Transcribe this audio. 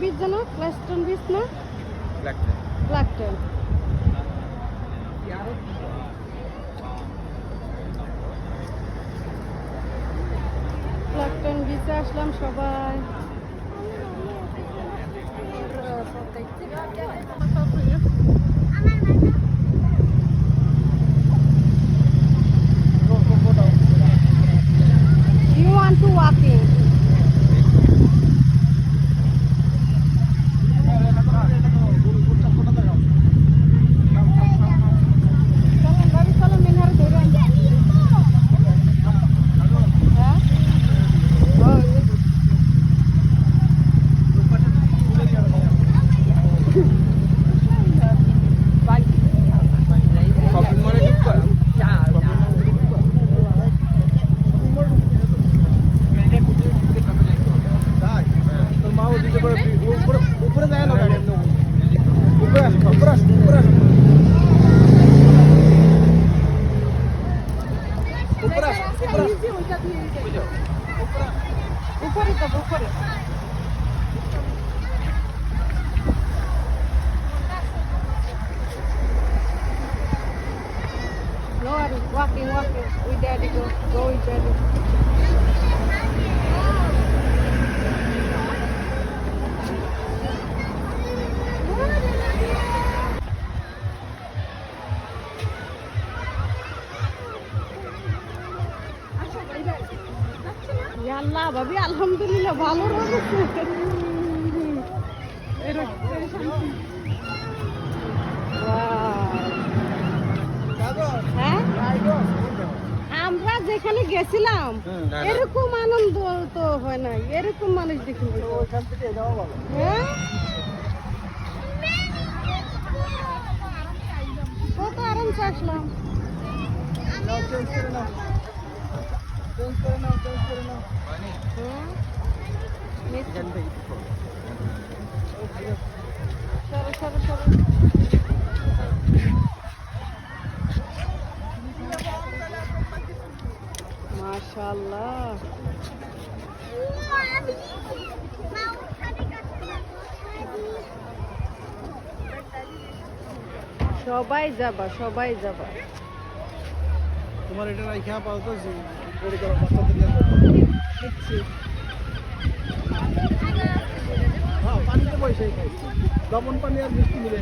বীজ যেন ক্লাস্টন বীজ না? লাগছে ব্ল্যাকটেন ব্ল্যাকটেন বীজে আসলাম সবাই। ऊपर ही walking, walking. We daddy go, go with daddy. আল্লাহ ভাবি আলহামদুলিল্লাহ ভালো হ্যাঁ? আমরা যেখানে গেছিলাম। এরকম আনন্দ তো হয় না এরকম মানুষ দেখি হ্যাঁ? কত আরামসে আসলাম নাও চেঞ্জ করে নাও চেঞ্জ করে নাও চেঞ্জ করে নাও হ্যাঁ নিশ্চয়। এখান থেকে কিছু করো। সরো সরো সরো মাশাআল্লাহ সবাই যাবা সবাই যাবা তোমার এটা রাইখা পাও তো রেডি করো, বাচ্চাদের হ্যাঁ পানিতে পয়সাই খাই। লবণ পানি আর মিষ্টি মিলে